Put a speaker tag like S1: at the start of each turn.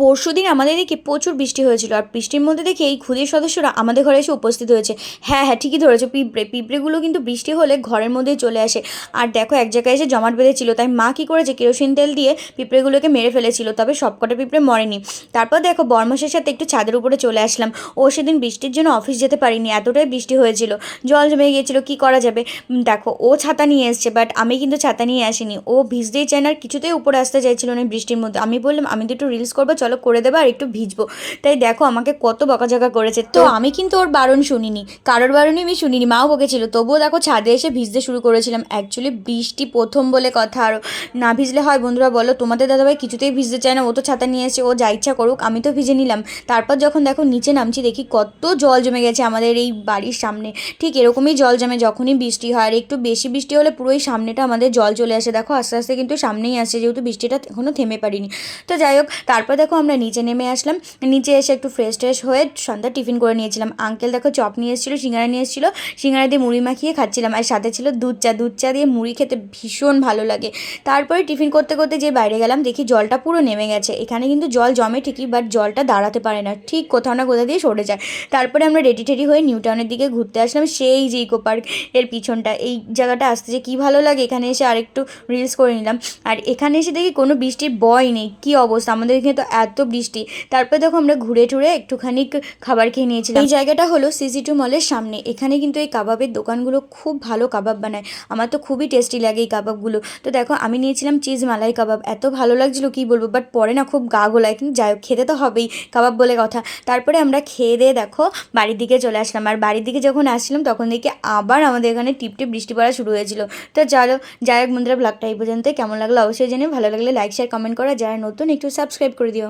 S1: পরশু দিন আমাদের এদিকে প্রচুর বৃষ্টি হয়েছিল। আর বৃষ্টির মধ্যে দেখে এই ক্ষুদির সদস্যরা আমাদের ঘরে এসে উপস্থিত হয়েছে। হ্যাঁ হ্যাঁ ঠিকই ধরেছো। পিঁপড়ে, পিঁপড়েগুলো কিন্তু বৃষ্টি হলে ঘরের মধ্যেই চলে আসে। আর দেখো, এক জায়গায় এসে জমাট বেঁধেছিল। তাই মা কী করেছে? কেরোসিন তেল দিয়ে পিঁপড়েগুলোকে মেরে ফেলেছিল। তবে সবকটা পিঁপড়ে মরেনি। তারপর দেখো, বর্মসের সাথে একটু ছাদের উপরে চলে আসলাম। ও সেদিন বৃষ্টির জন্য অফিস যেতে পারিনি। এতটাই বৃষ্টি হয়েছিল। জল জমে গিয়েছিল। কি করা যাবে? দেখো, ও ছাতা নিয়ে এসছে, বাট আমি কিন্তু ছাতা নিয়ে আসিনি। ও ভিজতেই চায় না আর কিছুতেই উপরে আসতে চাইছিল না বৃষ্টির মধ্যে। আমি বললাম, আমি তো একটু রিলস করব, চলো করে দেবো আর একটু ভিজবো। তাই দেখো আমাকে কত বকাঝকা করেছে। তো আমি কিন্তু ওর বারণ শুনিনি। কারোর বারণই আমি শুনিনি, মাও বকেছিল। তবুও দেখো ছাদে এসে ভিজতে শুরু করেছিলাম। অ্যাকচুয়ালি বৃষ্টি প্রথম বলে কথা। আরও না ভিজলে হয় বন্ধুরা বলো, তোমাদের দাদাভাই কিছুতেই ভিজতে চায় না। ও তো ছাতা নিয়ে এসে ও যা ইচ্ছা করুক, আমি তো ভিজে নিলাম। তারপর যখন দেখো নিচে নামছি, দেখি কত জল জমে গেছে আমাদের এই বাড়ির সামনে। ঠিক এরকমই জল জমে যখনই বৃষ্টি হয়। আর একটু বেশি বৃষ্টি হলে পুরোই সামনেটা আমাদের জল চলে আসে। দেখো আস্তে আস্তে কিন্তু সামনেই আসে যেহেতু বৃষ্টিটা এখনও থেমে পারিনি। তো যাই হোক, তারপর দেখো আমরা নিচে নেমে আসলাম। নিচে এসে একটু ফ্রেশ ট্রেশ হয়ে সন্ধ্যা টিফিন করে নিয়েছিলাম। আঙ্কেল দেখো চপ নিয়ে এসেছিল, সিঙ্গারা নিয়ে এসেছিল। সিঙ্গারা দিয়ে মুড়ি মাখিয়ে খাচ্ছিলাম। আর সাথে ছিল দুধ চা। দুধ চা দিয়ে মুড়ি খেতে ভীষণ ভালো লাগে। তারপরে টিফিন করতে করতে যে বাইরে গেলাম, দেখি জলটা পুরো নেমে গেছে। এখানে কিন্তু জল জমে ঠিকই বাট জলটা দাঁড়াতে পারে না। ঠিক কোথাও না কোথাও দিয়ে সরে যায়। তারপরে আমরা রেডি টেডি হয়ে নিউ টাউনের দিকে ঘুরতে আসলাম, সেই যে ইকো পার্কের পিছনটা। এই জায়গাটা আসতে যে কী ভালো লাগে, এখানে এসে আরেকটু রিলস করে নিলাম। আর এখানে এসে দেখি কোনো বৃষ্টির বয় নেই। কী অবস্থা? আমাদের এখানে তো এত বৃষ্টি। তারপর দেখো আমরা ঘুরে টুরে একটুখানি খাবার খেয়ে নিয়েছিলাম। এই জায়গাটা হলো সিসি টু মলের সামনে। এখানে কিন্তু এই কাবাবের দোকানগুলো খুব ভালো কাবাব বানায়। আমার তো খুবই টেস্টি লাগে এই কাবাবগুলো। তো দেখো আমি নিয়েছিলাম চিজ মালাই কাবাব। এত ভালো লাগছিল, কী বলব? বাট পরে না খুব গা গোলায়। কিন্তু যাই হোক, খেতে তো হবেই কাবাব বলে কথা। তারপরে আমরা খেয়ে দিয়ে দেখো বাড়ির দিকে চলে আসলাম। আর বাড়ির দিকে যখন আসছিলাম, তখন দেখি আবার আমাদের এখানে টিপ টিপ বৃষ্টি পড়া শুরু হয়েছিল। তো চলো, যাই হোক বন্ধুরা ব্লগটা এই পর্যন্ত কেমন লাগল অবশ্যই জেনে ভালো লাগলে লাইক শেয়ার কমেন্ট করা। যারা নতুন, একটু সাবস্ক্রাইব করে দিও।